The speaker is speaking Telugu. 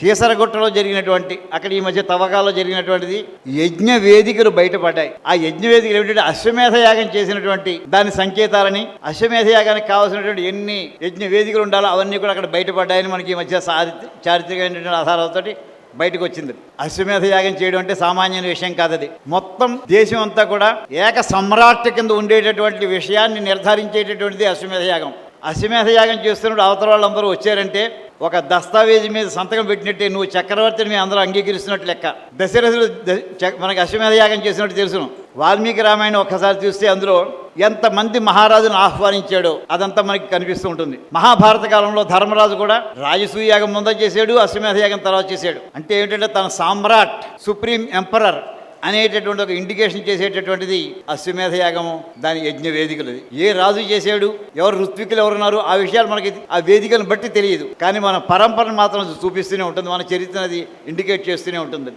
కీసరగుట్టలో జరిగినటువంటి అక్కడ ఈ మధ్య తవ్వకాల్లో జరిగినటువంటిది యజ్ఞ వేదికలు బయటపడ్డాయి. ఆ యజ్ఞ వేదికలు ఏమిటంటే అశ్వమేధ యాగం చేసినటువంటి దాని సంకేతాలని అశ్వమేధ యాగానికి కావాల్సినటువంటి ఎన్ని యజ్ఞ వేదికలు ఉండాలో అవన్నీ కూడా అక్కడ బయటపడ్డాయని మనకి ఈ మధ్య చారిత్రకమైనటువంటి ఆధారాలతోటి బయటకు వచ్చింది అశ్వమేధ యాగం చేయడం అంటే సామాన్యమైన విషయం కాదది. మొత్తం దేశం అంతా కూడా ఏక సమ్రాట్ కింద ఉండేటటువంటి విషయాన్ని నిర్ధారించేటటువంటిది అశ్వమేధ యాగం. అశ్వమేధ యాగం చేస్తున్నప్పుడు అవతల వాళ్ళందరూ వచ్చారంటే ఒక దస్తావేజీ మీద సంతకం పెట్టినట్టే నువ్వు చక్రవర్తిని మీ అందరూ అంగీకరిస్తున్నట్టు లెక్క. దశరథుడు మనకి అశ్వమేధ యాగం చేసినట్టు తెలుసును. వాల్మీకి రామాయణం ఒక్కసారి చూస్తే అందులో ఎంతమంది మహారాజును ఆహ్వానించాడో అదంతా మనకి కనిపిస్తూ ఉంటుంది. మహాభారత కాలంలో ధర్మరాజు కూడా రాజసూయ యాగం ముందు చేశాడు అశ్వమేధ యాగం తర్వాత చేశాడు. అంటే ఏంటంటే తన సామ్రాట్ సుప్రీం ఎంపరర్ అనేటటువంటి ఒక ఇండికేషన్ చేసేటటువంటిది అశ్వమేధ యాగము దాని యజ్ఞ వేదికలు అది. ఏ రాజు చేశాడు ఎవరు ఋత్వికులు ఎవరున్నారు ఆ విషయాలు మనకి ఆ వేదికను బట్టి తెలియదు కానీ మన పరంపరను మాత్రం చూపిస్తూనే ఉంటుంది మన చరిత్ర అది ఇండికేట్ చేస్తూనే ఉంటుంది